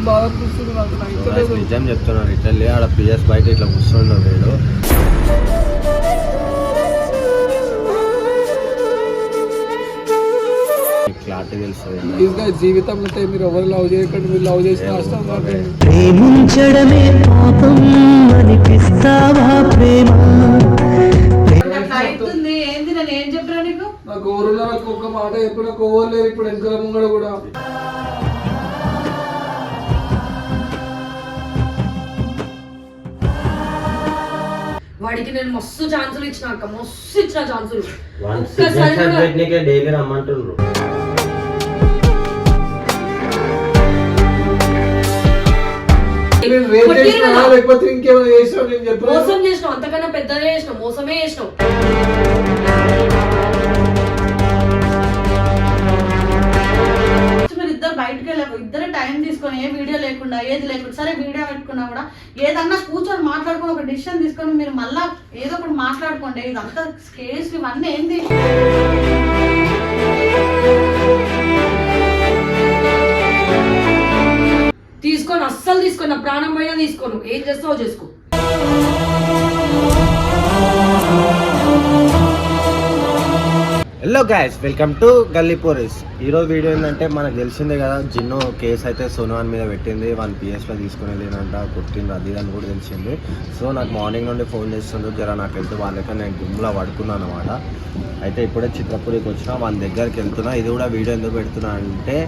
మస్తు నాకు నాకు తెలియదు. నిజం చెప్తున్నాను లిటర్లీ ఆడ పిఎస్ బయట ఇట్లా కూర్చుండు వీడు. జీవితంలో మీరు ఎవరు లవ్ చేయకండి మీరు లవ్ చేసిన నష్టం నాకు ప్రేమించడమే పాపం అనిపిస్తావా ప్రేమ? నీకు నాకు? ఊరిలో నాకు ఒక మాట కోవలు లేదు ఇప్పుడు ముంగడ కూడా. వాడికి నేను మస్తు ఛాన్సులు ఇచ్చిన అక్క మస్తు ఇచ్చిన ఛాన్సులు. ఒక్కసారి డైలీ చేసినా చేసినా చెప్పిన మోసం చేసినావు అంతకన్నా పెద్దనే చేసినావు మోసమే చేసినావు. ఇద్దరు బయటకు వెళ్ళారు ఇద్దరు టైం తీసుకొని ఏ వీడియో లేకుండా ఏది లేకుండా సరే వీడియో పెట్టుకున్నా కూడా ఏదన్నా కూర్చొని మాట్లాడుకుని ఒక డిసిషన్ తీసుకొని మీరు మళ్ళా ఏదో ఒకటి మాట్లాడుకోండి. ఇదంతా స్కేస్ ఇవన్నీ ఏంది? తీసుకొని అస్సలు తీసుకొని ప్రాణం పోయినా తీసుకోను. ఏం చేస్తావో చేసుకో. Hello guys welcome to Galli police ఈరోజు వీడియో ఏంటంటే మనకు తెలిసిందే కదా జిన్నో కేసు అయితే సోనువాన్ మీద పెట్టింది. వన్ పిఎస్లో తీసుకునేది అంట కొట్టింది అది అని కూడా తెలిసింది. సో నాకు మార్నింగ్ నుండి ఫోన్ చేస్తుండ్రు. జర నాకు వెళ్తే వాళ్ళకి నేను గుమ్లా పడుకున్నాను అనమాట అయితే ఇప్పుడే చిత్రపూరికి వచ్చిన వాళ్ళ దగ్గరికి వెళ్తున్నా. ఇది కూడా వీడియో ఎందుకు పెడుతున్నా అంటే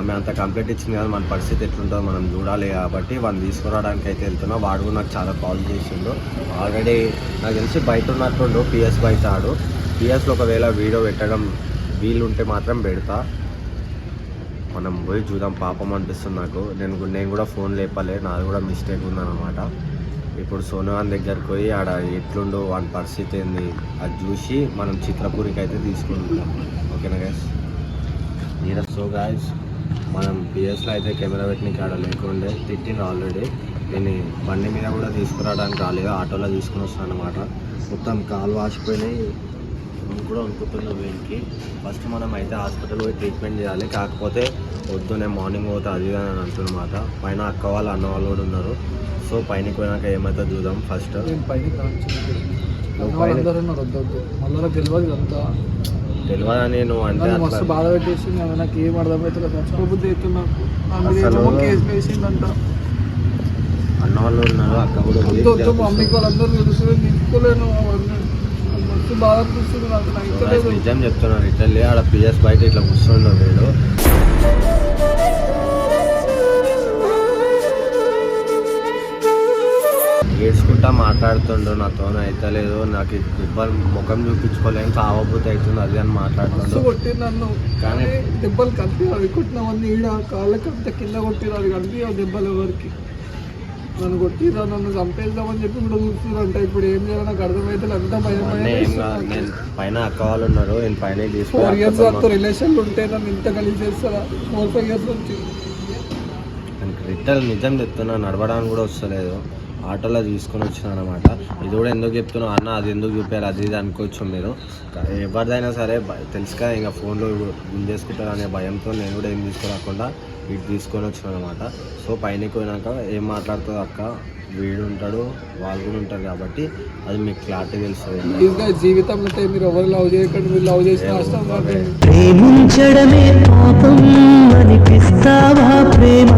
ఆమె అంత కంప్లైంట్ ఇచ్చింది కదా మన పరిస్థితి ఎట్లుంటుందో మనం చూడాలి కాబట్టి వాళ్ళు తీసుకురావడానికి అయితే వెళ్తున్నా. వాడు కూడా నాకు చాలా కాల్ చేసిండు. ఆల్రెడీ నాకు తెలిసి బయట ఉన్నట్టుండు పిఎస్ బయట ఆడు పిఎస్లో ఒకవేళ వీడియో పెట్టడం వీలుంటే మాత్రం పెడతా. మనం పోయి చూద్దాం పాపం అనిపిస్తుంది నాకు. నేను నేను కూడా ఫోన్ లేపలే నాది కూడా మిస్టేక్ ఉందన్నమాట. ఇప్పుడు సోనువాన్ దగ్గరికి పోయి ఆడ ఎట్లుండో వాని పరిస్థితి ఏంది అది చూసి మనం చిత్రపూరికి అయితే తీసుకుంటాం ఓకేనా గైస్ ఈరోజు సో గాయస్ మనం పిఎస్లో అయితే కెమెరా పెట్టినకి ఆడ లేకుండే తిట్టింది ఆల్రెడీ నేను బండి మీద కూడా తీసుకురావడానికి రాలేదు ఆటోలో తీసుకుని వస్తాను అనమాట మొత్తం కాలు వాసిపోయినాయి. నేను కూడా అనుకుంటున్నా వీనికి ఫస్ట్ మనం అయితే హాస్పిటల్ పోయి ట్రీట్మెంట్ చేయాలి. కాకపోతే వద్దు నేను మార్నింగ్ పోతే అది అని అంటున్నమాట పైన అక్క వాళ్ళు అన్న వాళ్ళు కూడా ఉన్నారు. సో పైనకి పోయినాక ఏమైతే చూద్దాం ఫస్ట్ తెలియదని నువ్వు అంటే మస్తు బాధ పెట్టేసింది ఆమె నాకు ఏం అర్థమవుతుంది చచ్చిపోబుద్ధి అన్న వాళ్ళు ఉన్నారు అక్క కూడా మమ్మీకి వాళ్ళందరూ తెలుసు. నేను మస్తు బాధ అనిపిస్తుంది నాకు తెలియదు నిజం చెప్తున్నాను ఇటల్లీ ఆడ పిఎస్ బయట ఇట్లా కూర్చుండు వీడు. ఏడ్చుకుంటా మాట్లాడుతుండు నాతో అయితలేదు నాకు ఇబ్బంది ముఖం చూపించుకోలేం కావబోతే అవుతుంది అది అని మాట్లాడుతుండు. కొట్టిరు నన్ను. కానీ- దెబ్బలు కలిపి అవి కొట్టినవన్నీ ఈడ కాళ్ళకి అంత కింద కొట్టిరు అది కలిపి దెబ్బలు ఎవరికి. నన్ను కొట్టిరా నన్ను చంపేద్దామని చెప్పి ఇప్పుడు చూస్తున్నారంట ఇప్పుడు ఏం చేయాలో నాకు అర్థమైతే అంతా భయం పైన అక్క వాళ్ళు ఉన్నారు నేను పైన ఫోర్ ఇయర్స్ తీసుకుని రిలేషన్లు ఉంటే నన్ను ఇంత కలిసి చేస్తారా? ఫోర్ ఫైవ్ ఇయర్స్ నుంచి. రిటర్న్ నిజం చెప్తున్నా నడవడానికి కూడా వస్తలేదు. ఆటోలో తీసుకొని వచ్చిన అనమాట ఇది కూడా ఎందుకు చెప్తున్నా అన్న అది ఎందుకు చూపారు అది ఇది అనుకోవచ్చు మీరు. ఎవరిదైనా సరే భ- తెలుసు కదా ఇంకా ఫోన్లో గుంజేసుకుంటారు అనే భయంతో నేను కూడా ఏం తీసుకురాకుండా ఇటు తీసుకొని వచ్చిన అనమాట సో పైనకి పోయినాక ఏం మాట్లాడుతుంది అక్క? వీడు ఉంటాడు వాళ్ళు కూడా ఉంటారు కాబట్టి అది మీకు క్లారిటీ తెలుస్తుంది జీవితంలో అయితే మీరు ఎవరు లవ్ చేయకండి మీరు లవ్ చేసిన ప్రేమించడమే పాపం అనిపిస్తావా ప్రేమ?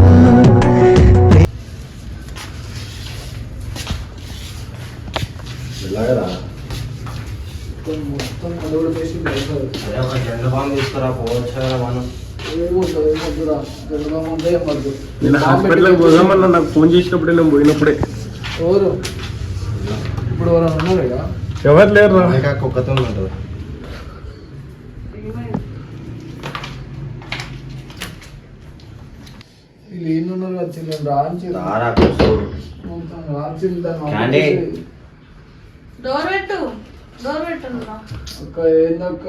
మొత్తం అడవులు వేసి తీసుకురా పోవచ్చు కదా మనం. నేను హాస్పిటల్కి పోదామన్నా నాకు ఫోన్ చేసినప్పుడే నేను పోయినప్పుడే. ఎవరు? ఇప్పుడు ఎవరు లేరు కుక్కతో ఉంటుంది వీళ్ళు ఏం ఉన్నారు కదా చిన్న రాంచి రారా కూర్చోడు మొత్తం రాంచి దాన్ని క్యాండీ. ఆపేసి, డోర్ పెట్టు. డోర్ పెట్టు. అక్క ఏందక్క?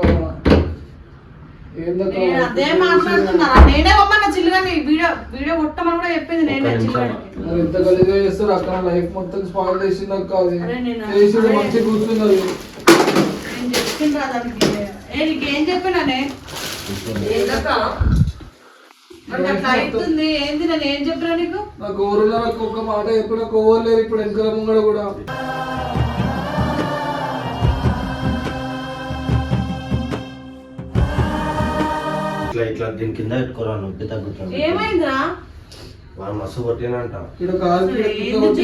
అదే మాట్లాడుతున్నా. నేనే పొమ్మన్న చిల్లుగాని వీడియో వీడియో కొట్టమని కూడా చెప్పింది నేనే ఒక్క నిమిషం. చిల్లుగానికి. మరి ఇంత గలీజ్గా చేస్తారు అక్కడ లైఫ్ మొత్తం స్పాయిల్ చేసింది అక్క అది చేసింది. మంచి కూర్చున్నది. నేను చెప్పిండ్రా దానికి? ఏ నీకేం చెప్పినానే ఏందక్క? మరి అట్లా అవుతుంది ఏంది నేను ఏం చెప్పినా నీకు? నాకు ఊరిలో నాకు ఒక్క మాట చెప్పిన కోవలేదు ఇప్పుడు వెనకాల ముంగడ కూడా. ఇట్లా ఇట్లా దీని కింద పెట్టుకోరా నొప్పి తగ్గుతుంది ఏమైందిరా? వాడు మస్తు కొట్టినంట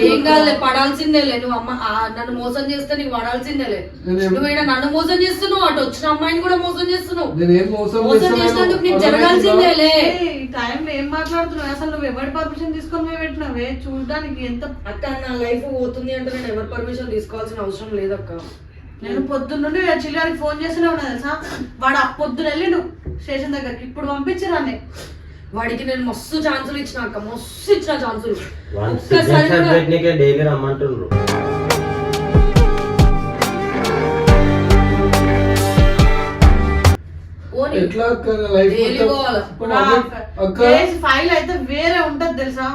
ఏం కాదులే పడాల్సిందేలే. నువ్వు అమ్మ ఆ, నన్ను మోసం చేస్తే నీకు పడాల్సిందేలే. నువ్వు నన్ను మోసం చేస్తున్నావు? అటు వచ్చిన అమ్మాయిని కూడా మోసం చేస్తున్నావు? నేనేం మోసం మోసం. చేసినందుకు నీకు? జరగాల్సిందేలే. ఏయ్, ఈ టైంలో ఏం మాట్లాడుతున్నావు? అసలు నువ్వు ఎవరి పర్మిషన్ తీసుకొని పోయి పెట్టినావే? చూడడానికి ఎంత అక్క నా లైఫ్ పోతుంది అంటే నేను ఎవరి పర్మిషన్ తీసుకోవాల్సిన అవసరం లేదక్క. నేను పొద్దున్న నుండి చిల్లారికి ఫోన్ చేస్తూనే ఉన్నా తెలుసా? వాడు ఆ పొద్దున వెళ్ళిండు స్టేషన్ దగ్గరికి. ఇప్పుడు పంపించరాన్ని వాడికి నేను మస్తు ఛాన్సులు ఇచ్చిన అక్క మస్తు ఇచ్చిన ఛాన్సులు. ఒక్కసారి డైలీ రమ్మంటుండ్రు. ఫైల్ అయితే వేరే ఉంటది తెలుసా?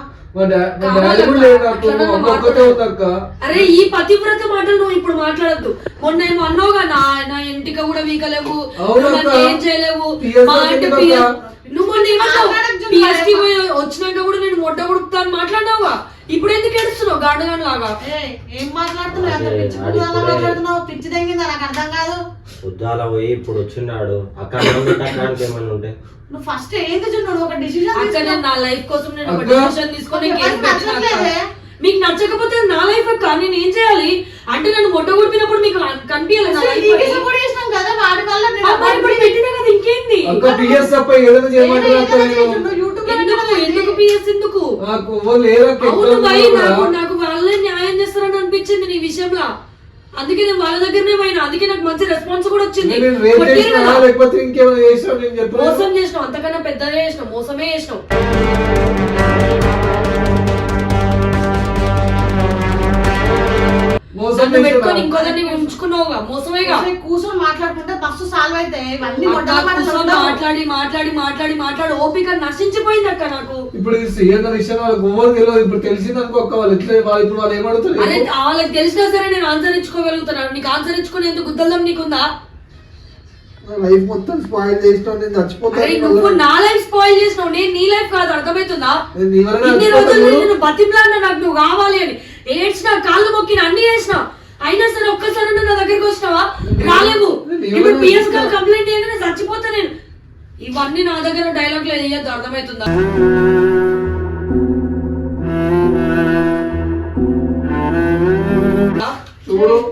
అరే ఈ పతివ్రత మాటలు నువ్వు ఇప్పుడు మాట్లాడద్దు. మొన్న ఏమో అన్నావుగా నా నా ఇంటికి కూడా వీకలేవు. ఏం చేయలేవు. మా అంటే నువ్వు మొన్న ఏమన్నావు వచ్చినాక కూడా నేను మొట్ట కొడుకుతా అని మాట్లాడినావుగా ఇప్పుడు ఎందుకు ఏడుస్తున్నావు? గాండగాన్ లాగా. ఏయ్, ఏం మాట్లాడుతున్నావు? పిచ్చి మాట్లాడుతున్నావు? పిచ్చి తెంగిందా నాకు అర్థం కాదు. ఉద్దాల పోయి ఇప్పుడు వచ్చిన్నాడు. అక్కడ ఏమైనా ఉంటే. నువ్వు ఫస్ట్ ఏంది చూడు ఒక అక్క నేను నా లైఫ్ కోసం నేను ఒక. డిసిషన్ తీసుకొని పెట్టినా. నచ్చట్లేదే? మీకు నచ్చకపోతే నా లైఫ్ అక్క. నేను ఏం చేయాలి? అంటే నన్ను మొట్ట కొట్టినప్పుడు మీకు కనిపించాలి నా లైఫ్ నీకు సపోర్ట్ చేసినాం కదా వాడి వల్ల పెట్టినా కదా ఇంకేంది? అక్క పిఎస్ తప్ప ఏదైనా చేయమంటారు అక్క నేను? యూట్యూబ్ ఎందుకు? ఎందుకు పిఎస్ ఎందుకు? నాకు అవును భయ్ వాళ్ళే న్యాయం చేస్తారని అనిపించింది నీ విషయంలో. అందుకే నేను వాళ్ళ దగ్గరనే పోయినా. అందుకే నాకు మంచి రెస్పాన్స్ కూడా వచ్చింది. చేసినా చేసినా మోసం చేసినావు అంతకన్నా చేసినావు మోసమే చేసినావు నన్ను పెట్టుకొని చేసినా ఇంకో దాన్ని ఉంచుకున్నావుగా. మోసమేగా. కూర్చొని మాట్లాడుకుంటే బస్సు సాల్వ్ అయితే ఇవన్నీ ఉండవు. మాట్లాడి మాట్లాడి మాట్లాడి మాట్లాడి ఓపిక నశించిపోయింది అక్క నాకు. ఇప్పుడు సీఎం విషయం వాళ్ళకి ఎవరు తెలియదు. ఇప్పుడు తెలిసింది అనుకో అక్క వాళ్ళు ఎట్లా వాళ్ళు ఇప్పుడు వాళ్ళు అదే ఏమడుగుతారు వాళ్ళకి తెలిసినా సరే నేను ఆన్సర్ ఇచ్చుకోగలుగుతాను నీకు ఆన్సర్ ఇచ్చుకునేందుకు గుద్దలం నీకుందా లైఫ్ మొత్తం స్పాయిల్ చేసిన నేను చచ్చిపోతాను నువ్వు నా లైఫ్ స్పాయిల్ చేసినావు. నేను నీ లైఫ్ కాదు అర్థమవుతుందా? ఇన్ని రోజులు. నేను బతిమ్లాడినా నాకు నువ్వు కావాలి అని. ఏడ్చిన కాళ్ళు మొక్కిన అన్ని చేసిన అయినా సరే ఒక్కసారి నా దగ్గరికి వచ్చినావా? రాలేవు. ఇప్పుడు పిఎస్ గారు? కంప్లైంట్ చేయగానే చచ్చిపోతా నేను. ఇవన్నీ నా దగ్గర డైలాగ్ లేదు వేయద్దు అర్థమవుతుందా?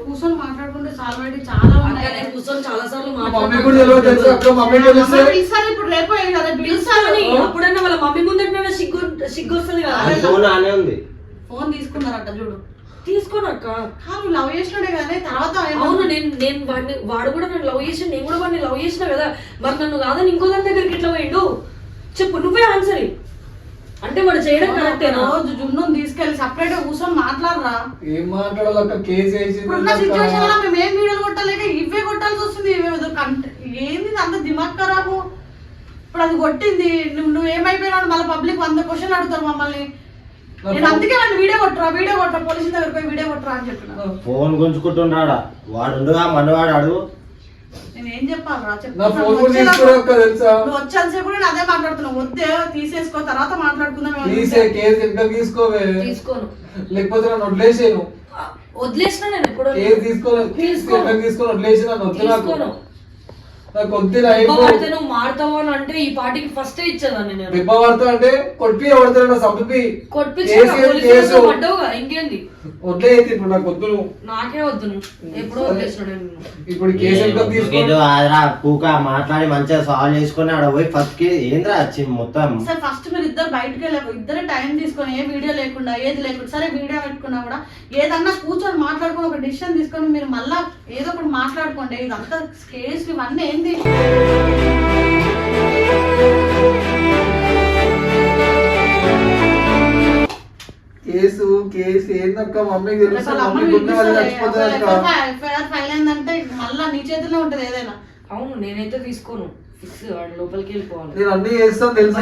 కూర్చొని మాట్లాడుకుంటే సాల్వ్ చాలా ఉన్నాయి. కూర్చొని సార్లు రేపు అప్పుడన్నా వాళ్ళ మమ్మీ ముందట సిగ్గు సిగ్గు వస్తుంది కదా. ఉంది. ఫోన్ తీసుకున్నారట చూడు. తీసుకోనక్క కాదు లవ్ చేసినాడే కానీ తర్వాత అవును నేను నేను వాడిని వాడు కూడా నన్ను లవ్ చేసి నేను కూడా వాడిని లవ్ చేసిన కదా మరి నన్ను కాదని ఇంకో దాని దగ్గరికి ఎట్లా పోయిండు? చెప్పు నువ్వే ఆన్సర్. అంటే వాడు చేయడం కరెక్టేనా? రోజు జున్ను తీసుకెళ్ళి సపరేట్గా కూర్చొని మాట్లాడరా. ఏం మాట్లాడాలి కేసు ఇప్పుడున్న. సిచ్యువేషన్లో మేము ఏం వీడియోలు కొట్టలేక ఇవే కొట్టాల్సి వస్తుంది. ఇవే ఏదో అంత దిమాగ్ ఖరాబు ఇప్పుడు అది కొట్టింది. నువ్వు నువ్వు ఏమైపోయినావు? మళ్ళీ పబ్లిక్ వంద క్వశ్చన్ అడుగుతారు మమ్మల్ని. నేను అందుకే వాడిని వీడియో కొట్టరా వీడియో కొట్టరా పోలీసుల దగ్గర పోయి వీడియో కొట్టరా అని చెప్పిన. ఫోన్ గుంజుకుంటుండ్రాడా వాడు ఉండగా మనవాడు అడుగు. నేను ఏం చెప్పాలరా? చెప్పు. నా ఫోన్ కూడా తెలుసా? నువ్వు వచ్చేసేపు నేను అదే మాట్లాడుతున్నావు వద్దే తీసేసుకో తర్వాత మాట్లాడుకుందాం తీసే కేసు ఎంత తీసుకోవే? తీసుకోను. లేకపోతే నన్ను వదిలేసాను. వదిలేసిన నేను ఎప్పుడో. కేసు తీసుకోను. తీసుకోను. వదిలేసి నన్ను వద్దు నాకు. తీసుకోను. నాకు నువ్వు మారుతావు అని అంటే ఈ పార్టీకి ఫస్ట్ ఇచ్చేదాన్ని నేను. పడతా అంటే కొట్టి పడతాడు సంపి కొట్టించాక కేసు ఇంకేంది? ఇప్పుడు నాకు వద్దు. నాకే వద్దు నువ్వు ఎప్పుడో ఇప్పుడు కేసు ఆదరా పూక మాట్లాడి మంచిగా సాల్వ్ చేసుకొని ఆడ పోయి ఫస్ట్కి ఏంద్రా వచ్చింది మొత్తం? సరే ఫస్ట్ మీరు ఇద్దరు బయటకు వెళ్ళకు ఇద్దరు టైం తీసుకొని ఏ వీడియో లేకుండా ఏది లేకుండా సరే వీడియో పెట్టుకున్నా కూడా ఏదన్నా కూర్చొని మాట్లాడుకొని ఒక డిసిషన్ తీసుకొని మీరు మళ్ళా ఏదో ఒకటి మాట్లాడుకోండి. ఇదంతా కేసు ఇవన్నీ ఏంది? కేసు కేసు ఏందక్క మమ్మీకి తెలుసు మమ్మీ వాళ్ళు పిలిపిస్తుంది. చచ్చిపోతుంది అక్క. ఫైల్ అయిందంటే మళ్ళా నీ చేతిలో ఉంటది ఏదైనా. అవును నేనైతే తీసుకోను. ఫిక్స్ వాడు లోపలికి వెళ్ళిపోవాలి. నేను అన్ని చేస్తాను తెలుసా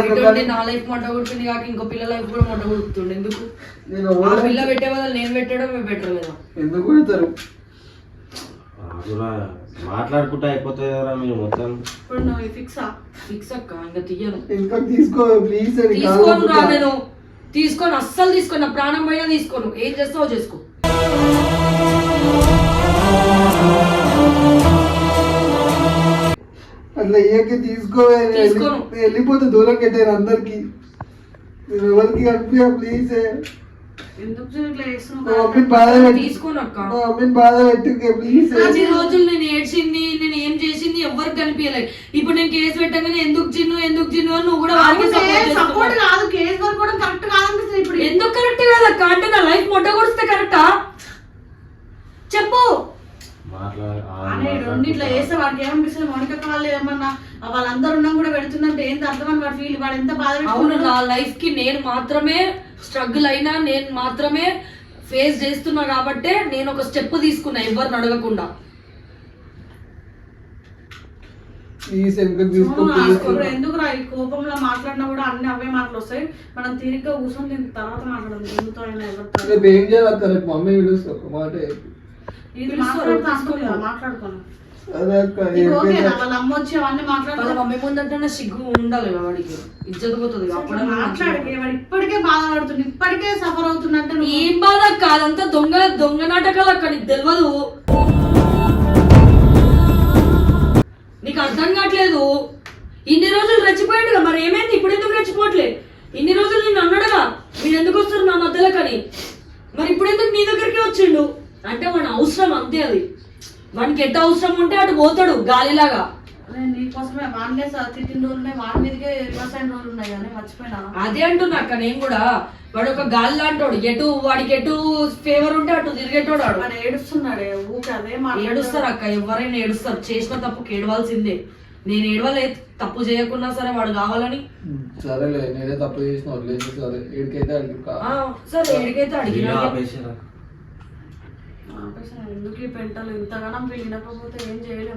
నా లైఫ్ మొట్ట కొడుతుంది కాక ఇంకో పిల్ల లైఫ్ కూడా మొట్ట ఎందుకు? నేను ఆ పిల్ల పెట్టే బదులు నేను పెట్టడం బెటర్ కదా ఎందుకు ఆగురా. మాట్లాడుకుంటే అయిపోతుంది కదా మీరు మొత్తం. ఇప్పుడు ఫిక్సా ఫిక్స్ అక్క ఇంకా తీయను. ఇంకా తీసుకో ప్లీజ్ అని కాలు తీసుకోను రా మొక్కుతా. నేను. తీసుకొని అస్సలు తీసుకోను ప్రాణం పైన తీసుకోను ఏం చేస్తావో చేసుకో. అట్లా ఇయ్యకి తీసుకోవే తీసుకోను. వెళ్ళి- వెళ్ళిపోతే దూరం కట్టాను అందరికి. నేను ఎవరికి కనిపించా ప్లీజ్ ఎందుకు ఇట్లా మా చేస్తున్నావు మమ్మీని బాధ పెట్టి తీసుకోను అక్క మా మమ్మీని బాధ పెట్టుకే ప్లీజ్ అన్ని రోజులు నేను ఏడ్చింది ఎవరికి కనిపించలేదు. ఇప్పుడు నేను కేసు పెట్టగానే ఎందుకు చిన్ను ఎందుకు చిన్ను అని నువ్వు కూడా support సపోర్ట్. కాదు కేసు వర్క్ కూడా కరెక్ట్ కాదనిపిస్తుంది ఇప్పుడు. ఎందుకు కరెక్ట్ కాదక్క అంటే నా లైఫ్ మొట్ట కొడిస్తే కరెక్టా చెప్పు. అనే రెండిట్లా చేస్తే వాడికి ఏమనిపిస్తుంది? మౌనిక వాళ్ళు ఏమన్నా వాళ్ళందరూ ఉన్నా కూడా పెడుతుందంటే ఏంటి అర్థమని వాడు ఫీల్ వాడు ఎంత బాధ అవును నా లైఫ్కి నేను మాత్రమే స్ట్రగుల్ అయినా నేను మాత్రమే ఫేస్ చేస్తున్నా కాబట్టే నేను ఒక స్టెప్ తీసుకున్నా ఎవరిని అడగకుండా. ప్లీజ్ వెనక తీసుకో అవును, please. ఇప్పుడు ఎందుకు రా ఈ కోపంలో మాట్లాడినా కూడా అన్ని అవే మాటలు వస్తాయి. మనం తీరిగ్గా కూర్చొని దీని తర్వాత మాట్లాడదు. ఎందుతో అయినా ఏం చేయాలి మమ్మీ పిలుస్తా ఒక మాట. ఇది మాట్లాడుతా మాట్లాడుకోను. మాట్లాడుతా మమ్మీ ముందంటే సిగ్గు ఉండాలి వాడికి. ఇజ్జత్ పోతుంది. అప్పుడే మాట్లాడికే వాడు ఇప్పటికే బాధపడుతుంది ఇప్పటికే సఫర్ నువ్వు ఏం బాధ అక్క అదంతా దొంగ దొంగ నాటకాలు అక్క నీకు తెలియదు కదా మరి ఏమైంది? ఇప్పుడు ఎందుకు రెచ్చిపోవట్లే ఇన్ని రోజులు నేను అన్నాడుగా మీరు ఎందుకు వస్తారు నా మధ్యలో కానీ మరి ఇప్పుడు ఎందుకు నీ దగ్గరికి వచ్చిండు? అంటే వాడి అవసరం అంతే అది. వానికి ఎట్ట అవసరం ఉంటే అటు పోతాడు గాలిలాగా. నీకోసమే తిట్టిన రోజులు మీదకే రివర్స్ అయిన రోజులు ఉన్నాయి కానీ మర్చిపోయినా? అదే అంటున్నా అక్క నేను కూడా. వాడు ఒక గాలి లాంటోడు. ఎటు వాడికి ఎటు ఫేవర్ ఉంటే అటు తిరిగేటోడు వాడు. ఏడుస్తున్నాడే? ఊకే అదే ఏడుస్తారు అక్క. ఎవరైనా ఏడుస్తారు. చేసిన తప్పుకి ఏడవాల్సిందే. నేను ఏడవలే తప్పు చేయకున్నా సరే వాడు కావాలని. సరేలే నేనే తప్పు చేసిన వదిలేసి సరే. ఏడికైతే అడిగి ఆ, సరే ఏడికైతే అడిగినా ఎందుకు ఈ పెంటలు ఇంతగానం వినకపోతే ఏం చేయలేము